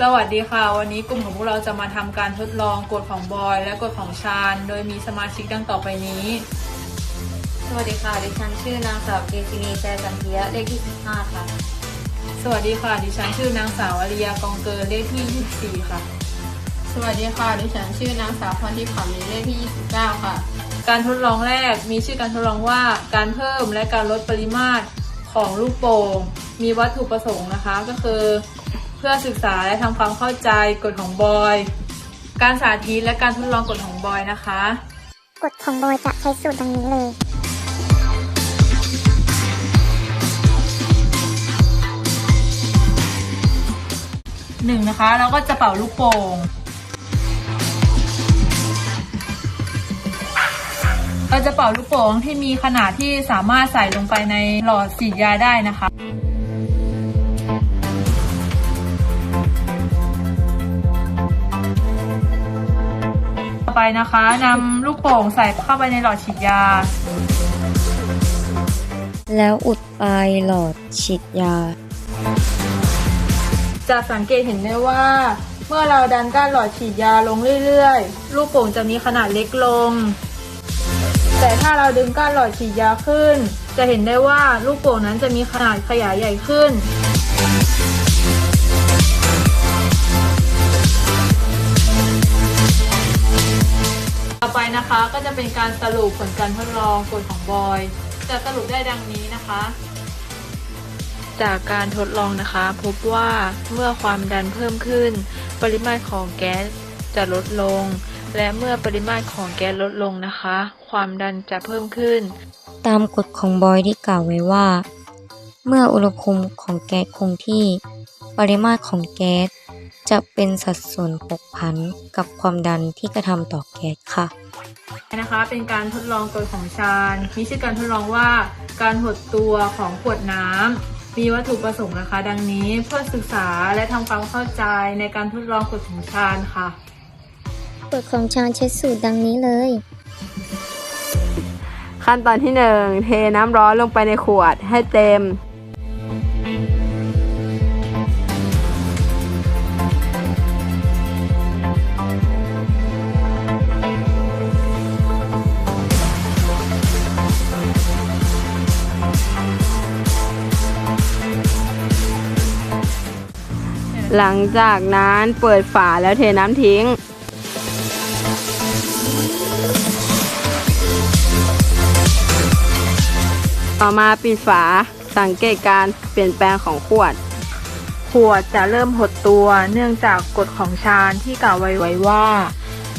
สวัสดีค่ะ วันนี้กลุ่มของพวกเราจะมาทำการทดลองกฎของบอยและกฎของชาญ โดยมีสมาชิกดังต่อไปนี้ สวัสดีค่ะ ดิฉันชื่อนางสาวเกซินีแซสันเทียเลขที่15ค่ะ สวัสดีค่ะ ดิฉันชื่อนางสาวอริยากองเกินเลขที่24ค่ะ สวัสดีค่ะ ดิฉันชื่อนางสาวพรทิพย์ขำมีเลขที่29ค่ะ การทดลองแรกมีชื่อการทดลองว่าการเพิ่มและการลดปริมาตรของลูกโป่งมีวัตถุประสงค์นะคะก็คือ เพื่อศึกษาและทำความเข้าใจกฎของบอย การสาธิตและการทดลองกฎของบอยนะคะกฎของโบยจะใช้สูตรดังนี้เลยหนึ่งนะคะเราก็จะเป่าลูกโป่ง เราจะเป่าลูกโป่งที่มีขนาดที่สามารถใส่ลงไปในหลอดฉีดยาได้นะคะต่อไปนะคะนำลูกโป่งใส่เข้าไปในหลอดฉีดยา แล้วอุดปลายหลอดฉีดยา จะสังเกตเห็นได้ว่า เมื่อเราดันก้านหลอดฉีดยาลงเรื่อยๆ ลูกโป่งจะมีขนาดเล็กลง แต่ถ้าเราดึงก้านหลอดฉีดยาขึ้น จะเห็นได้ว่าลูกโป่งนั้นจะมีขนาดขยายใหญ่ขึ้น ต่อไปนะคะก็จะเป็นการสรุปผลการทดลองกฎของบอย จะสรุปได้ดังนี้นะคะ จากการทดลองนะคะ พบว่าเมื่อความดันเพิ่มขึ้น ปริมาตรของแก๊สจะลดลง และเมื่อปริมาตรของแก๊สลดลงนะคะ ความดันจะเพิ่มขึ้น ตามกฎของบอยที่กล่าวไว้ว่า เมื่ออุณหภูมิของแก๊สคงที่ ปริมาตรของแก๊สจะเป็นสัดส่วนผกผันกับความดันที่กระทำต่อแก๊สค่ะนะคะเป็นการทดลองกฎของชาญมีชื่อการทดลองว่าการหดตัวของขวดน้ำมีวัตถุประสงค์นะคะ ดังนี้เพื่อศึกษาและทำความเข้าใจในการทดลองกฎของชาญค่ะ กฎของชาญใช้สูตรดังนี้เลย ขั้นตอนที่ 1 เทน้ำร้อนลงไปในขวดให้เต็ม หลังจากนั้นเปิดฝาแล้วเทน้ำทิ้ง ต่อมาปิดฝาสังเกตการเปลี่ยนแปลงของขวด ขวดจะเริ่มหดตัวเนื่องจากกฎของชาญที่กล่าวไว้ไว้ว่า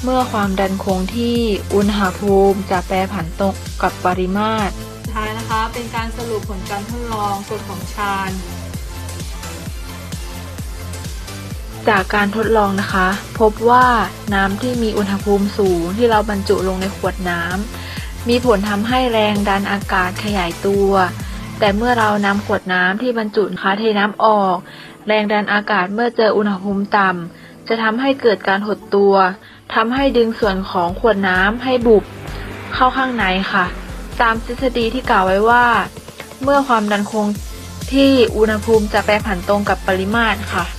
เมื่อความดันคงที่อุณหภูมิจะแปรผันตรงกับปริมาตรสุดท้ายนะคะเป็นการสรุปผลการทดลองกฎของชาญ จากการทดลองนะคะ พบว่าน้ำที่มีอุณหภูมิสูงที่เราบรรจุลงในขวดน้ำมีผลทำให้แรงดันอากาศขยายตัว แต่เมื่อเรานำขวดน้ำที่บรรจุนะคะเทน้ำออก แรงดันอากาศเมื่อเจออุณหภูมิต่ำจะทำให้เกิดการหดตัวทำให้ดึงส่วนของขวดน้ำให้บุบเข้าข้างในค่ะ ตามทฤษฎีที่กล่าวไว้ว่า เมื่อความดันคงที่อุณหภูมิจะแปรผันตรงกับปริมาตรค่ะ